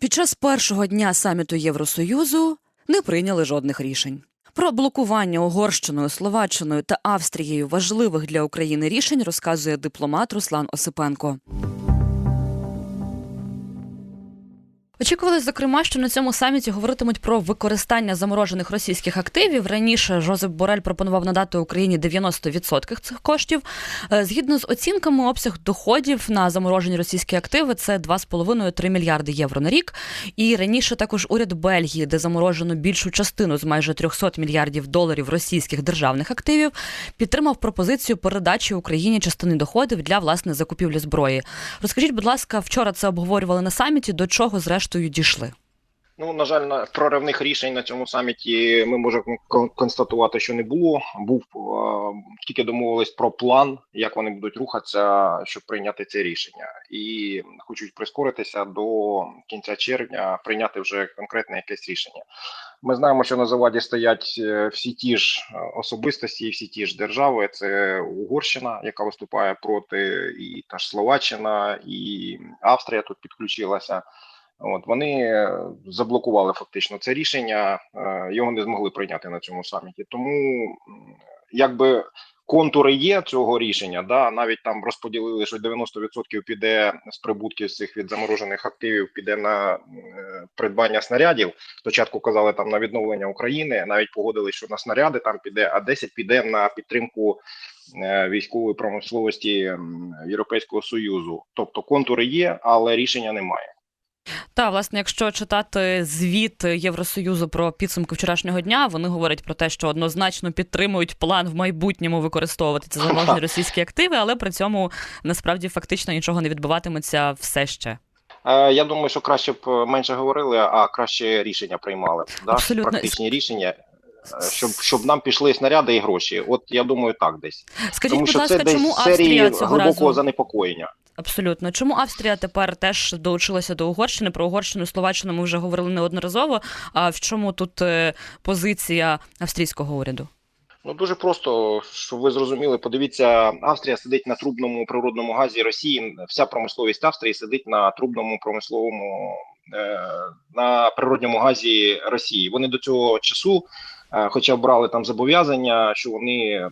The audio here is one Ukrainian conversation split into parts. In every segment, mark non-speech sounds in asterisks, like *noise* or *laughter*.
Під час першого дня саміту Євросоюзу не прийняли жодних рішень. Про блокування Угорщиною, Словаччиною та Австрією важливих для України рішень розказує дипломат Руслан Осипенко. Очікували, зокрема, що на цьому саміті говоритимуть про використання заморожених російських активів. Раніше Жозеп Борель пропонував надати Україні 90% цих коштів. Е, Згідно з оцінками, обсяг доходів на заморожені російські активи це 2,5-3 мільярди євро на рік. І раніше також уряд Бельгії, де заморожено більшу частину з майже 300 мільярдів доларів російських державних активів, підтримав пропозицію передачі Україні частини доходів для власне закупівлі зброї. Розкажіть, будь ласка, вчора це обговорювали на саміті. До чого зрештою дійшли? Ну, на жаль, на проривних рішень на цьому саміті ми можемо кон- констатувати, що не було. Був е, тільки домовились про план, як вони будуть рухатися, щоб прийняти це рішення, і хочуть прискоритися до кінця червня, прийняти вже конкретне якесь рішення. Ми знаємо, що на заваді стоять е, всі ті ж е, особистості, всі ті ж держави. Це Угорщина, яка виступає проти, і та ж Словаччина, і Австрія тут підключилася. От вони е, заблокували фактично це рішення, е, його не змогли прийняти на цьому саміті. Тому якби контури є цього рішення, да навіть там розподілили, що 90% піде з прибутків цих від заморожених активів, піде на е, придбання снарядів. Спочатку казали там на відновлення України, навіть погодили, що на снаряди там піде, а 10 піде на підтримку військової промисловості Європейського союзу. Тобто контури є, але рішення немає. Та власне, якщо читати звіт Євросоюзу про підсумки вчорашнього дня, вони говорять про те, що однозначно підтримують план в майбутньому використовувати ці заможні *laughs* російські активи, але при цьому насправді фактично нічого не відбуватиметься все ще. Е, Я думаю, що краще б менше говорили, а краще рішення приймали. Да? Абсолютно. Практичні рішення, е, щоб, щоб нам пішли снаряди і гроші. От я думаю, так десь. Скажіть, Тому будь ласка, це десь чому серії Австрія цього глибокого разу занепокоєння. абсолютно? Чому Австрія тепер теж долучилася до Угорщини? Про Угорщину, Словаччину ми вже говорили неодноразово. А в чому тут е, позиція австрійського уряду? Ну дуже просто, щоб ви зрозуміли, подивіться, Австрія сидить на трубному природному газі Росії. Вся промисловість Австрії сидить на трубному промисловому е, на природньому газі Росії. Вони до цього часу, е, хоча брали там зобов'язання, що вони е,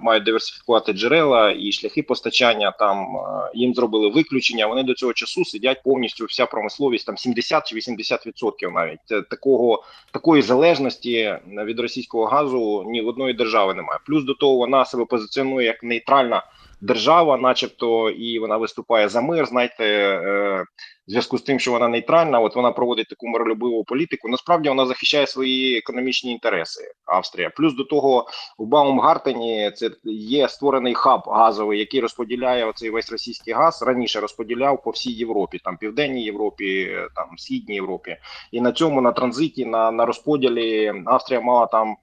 мають диверсифікувати джерела і шляхи постачання. Там е, їм зробили виключення. Вони до цього часу сидять повністю вся промисловість, там 70 чи 80 відсотків навіть такого такої залежності від російського газу ні в одної держави немає. Плюс до того вона себе позиціонує як нейтральна держава, начебто, і вона виступає за мир. Знаєте, е, в зв'язку з тим, що вона нейтральна, от вона проводить таку миролюбиву політику. Насправді вона захищає свої економічні інтереси. Австрія. Плюс до того, в Баумгартені це є створений хаб газовий, який розподіляє оцей весь російський газ. Раніше розподіляв по всій Європі, там південній Європі, там східній Європі. І на цьому на транзиті, на, на розподілі Австрія мала там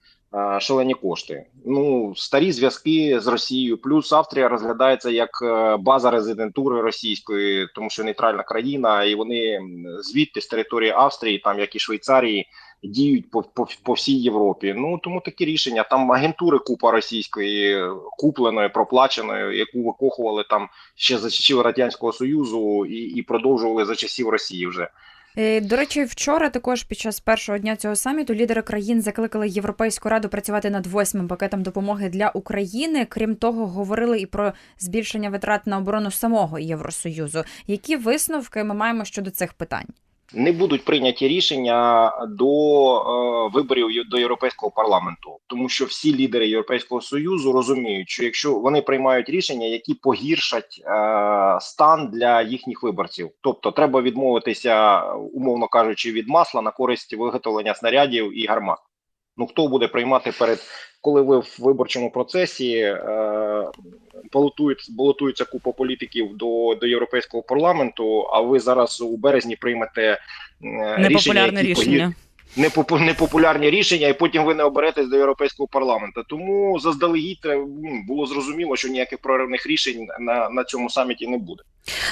шалені кошти. Ну старі зв'язки з Росією. Плюс Австрія розглядається як е, база резидентури російської, тому що нейтральна країна, і вони звідти з території Австрії, там як і Швейцарії. Діють по, по, по всій Європі. Ну тому такі рішення. Там агентури купа російської купленої, проплаченої, яку викохували там ще за часів радянського союзу, і, і продовжували за часів Росії вже. Е, До речі, вчора також під час першого дня цього саміту лідери країн закликали Європейську раду працювати над восьмим пакетом допомоги для України. Крім того, говорили і про збільшення витрат на оборону самого Євросоюзу. Які висновки ми маємо щодо цих питань? Не будуть прийняті рішення до е, виборів до європейського парламенту, тому що всі лідери Європейського союзу розуміють, що якщо вони приймають рішення, які погіршать е, стан для їхніх виборців, тобто треба відмовитися, умовно кажучи, від масла на користь виготовлення снарядів і гармат. Ну хто буде приймати перед коли ви в виборчому процесі е, балотують, балотується купа політиків до, до європейського парламенту, а ви зараз у березні приймете е, Непопулярне рішення. рішення. непопу- непопулярні рішення, і потім ви не оберетесь до європейського парламенту. Тому заздалегідь було зрозуміло, що ніяких проривних рішень на, на цьому саміті не буде.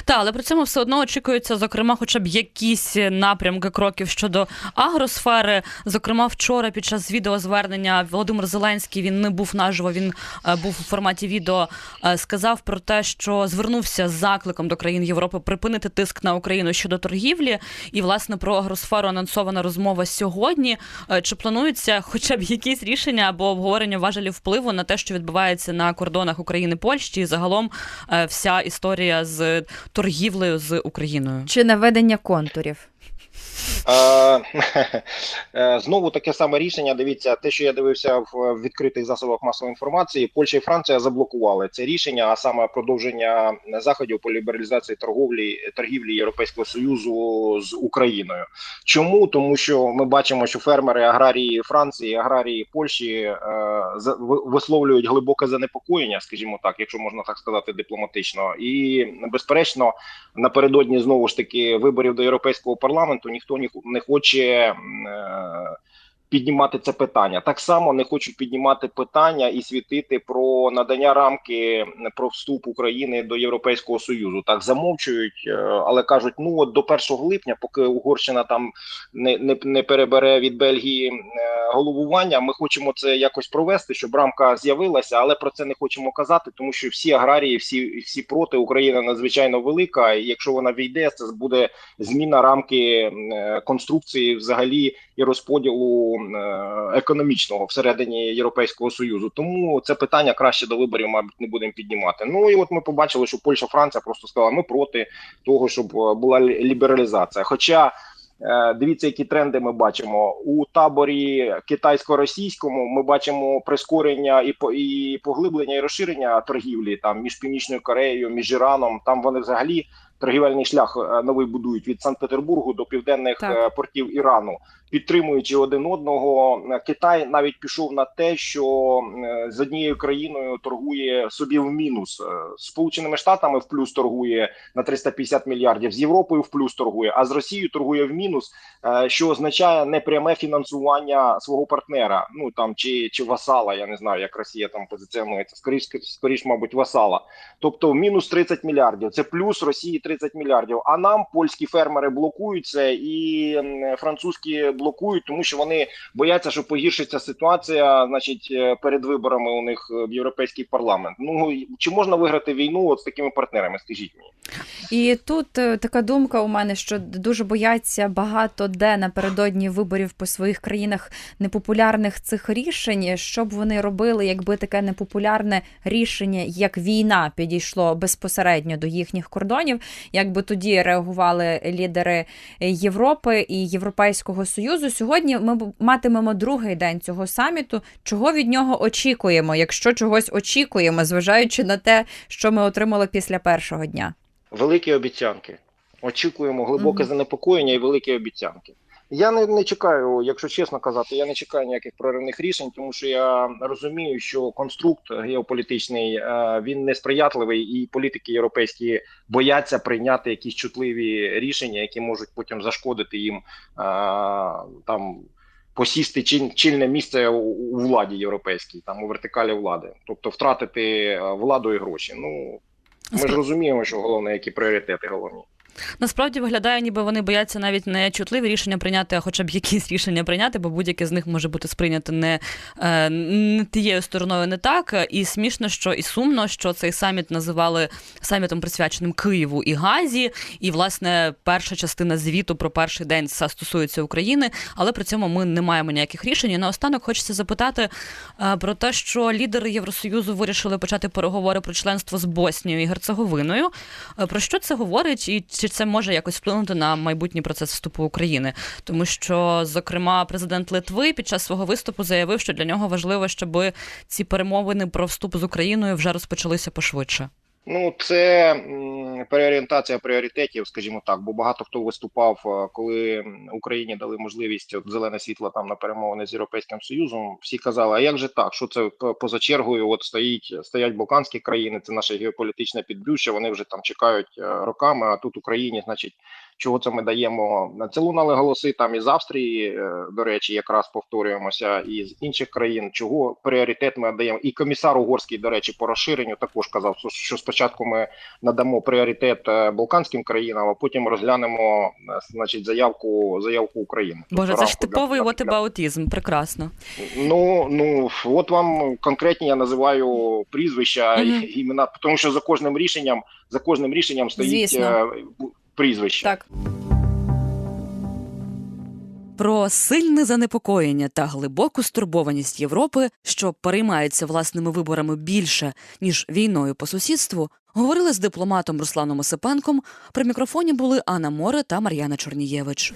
Та, але при цьому все одно очікується, зокрема, хоча б якісь напрямки кроків щодо агросфери. Зокрема, вчора під час відеозвернення Володимир Зеленський він не був наживо. Він е, був у форматі відео. е, сказав про те, що звернувся з закликом до країн Європи припинити тиск на Україну щодо торгівлі. І власне про агросферу анонсована розмова сьогодні. Е, Чи плануються хоча б якісь рішення або обговорення важелів впливу на те, що відбувається на кордонах України Польщі, і загалом е, вся історія з торгівлею з Україною? Чи наведення контурів? Е, *laughs* е, Знову таке саме рішення. Дивіться, те, що я дивився в відкритих засобах масової інформації, Польща і Франція заблокували це рішення, а саме продовження заходів по лібералізації торговлі торгівлі Європейського союзу з Україною. Чому тому, що ми бачимо, що фермери аграрії Франції, аграрії Польщі е, висловлюють глибоке занепокоєння, скажімо так, якщо можна так сказати дипломатично, і безперечно напередодні знову ж таки виборів до європейського парламенту ніхто ні- не хоче е, піднімати це питання. Так само не хочуть піднімати питання і світити про надання рамки про вступ України до Європейського союзу. Так замовчують, е, але кажуть: ну от до 1 липня, поки Угорщина там не, не, не перебере від Бельгії е, головування. Ми хочемо це якось провести, щоб рамка з'явилася, але про це не хочемо казати, тому що всі аграрії, всі всі проти Україна надзвичайно велика. І якщо вона війде, це буде зміна рамки е, конструкції взагалі і розподілу економічного всередині Європейського союзу. Тому це питання краще до виборів, мабуть, не будемо піднімати. Ну і от ми побачили, що Польща, Франція просто сказала, ми проти того, щоб е, була лі- лібералізація. Хоча Е, Дивіться, які тренди ми бачимо у таборі китайсько-російському. Ми бачимо прискорення і по і поглиблення і розширення торгівлі там між північною Кореєю, між Іраном. Там вони взагалі торгівельний шлях е, новий будують від Санкт-Петербургу до південних Так. е, портів Ірану, підтримуючи один одного. Китай навіть пішов на те, що е, з однією країною торгує собі в мінус Е, Сполученими Штатами в плюс торгує на 350 мільярдів, з Європою в плюс торгує, а з Росією торгує в мінус, е, що означає непряме фінансування свого партнера. Ну там чи, чи васала, я не знаю, як Росія там позиціонується. Скоріш, скоріш, мабуть, васала. Тобто мінус 30 мільярдів. Це плюс Росії 30 мільярдів. А нам польські фермери блокують це і французькі блокують, тому що вони бояться, що погіршиться ситуація, значить, е, перед виборами у них е, в європейський парламент. Ну чи можна виграти війну от з такими партнерами? Скажіть мені. І тут е, така думка у мене, що дуже бояться багато де напередодні виборів по своїх країнах непопулярних цих рішень. Що б вони робили, якби таке непопулярне рішення, як війна, підійшло безпосередньо до їхніх кордонів, як би тоді реагували лідери Європи і Європейського союзу. Сьогодні ми матимемо другий день цього саміту. Чого від нього очікуємо, якщо чогось очікуємо, зважаючи на те, що ми отримали після першого дня. Великі обіцянки. Очікуємо глибоке Мгм. занепокоєння і великі обіцянки. Я не, не чекаю, якщо чесно казати, я не чекаю ніяких проривних рішень, тому що я розумію, що конструкт геополітичний е, він несприятливий, і політики європейські бояться прийняти якісь чутливі рішення, які можуть потім зашкодити їм е, там. Посісти чільне місце у, владі європейській, там у вертикалі влади, тобто втратити е, владу і гроші. Ну ми ж розуміємо, що головне, які пріоритети головні. Насправді виглядає, ніби вони бояться навіть не чутливі рішення прийняти, а хоча б якісь *laughs* рішення прийняти, бо будь-яке з них може бути сприйнято не, е, не тією стороною, не так. І смішно, що і сумно, що цей саміт називали самітом присвяченим Києву і Газі. І, власне, перша частина звіту про перший день стосується України, але при цьому ми не маємо ніяких рішень. І наостанок хочеться запитати е, про те, що лідери Євросоюзу вирішили почати переговори про членство з Боснією і Герцеговиною. Е, Про що це говорить, і чи це може якось вплинути на майбутній процес вступу України? Тому що, зокрема, президент Литви під час свого виступу заявив, що для нього важливо, щоб ці перемовини про вступ з Україною вже розпочалися пошвидше. Ну, це переорієнтація пріоритетів, скажімо так, бо багато хто виступав, е, коли Україні дали можливість от, зелене світло там на перемовини з Європейським Союзом. Всі казали, а як же так? Що це поза чергою? От стоїть стоять Балканські країни, це наше геополітичне підбрюще. Вони вже там чекають е, роками. А тут Україні, значить, чого це ми даємо. На це лунали голоси там із Австрії, е, до речі, якраз повторюємося, і з інших країн, чого пріоритет ми даємо. І комісар угорський, до речі, по розширенню також казав, що- спочатку ми надамо пріоритет е, Балканським країнам, а потім розглянемо е, значить заявку заявку України. Боже, Тобто це ж типовий для- Прекрасно. Ну ну от вам конкретні я називаю прізвища Мгм. і імена, тому що за кожним рішенням за кожним рішенням стоїть Звісно. Прізвище. Так. Про сильне занепокоєння та глибоку стурбованість Європи, що переймається власними виборами більше ніж війною по сусідству, говорили з дипломатом Русланом Осипенком. При мікрофоні були Анна Море та Мар'яна Чорнієвич.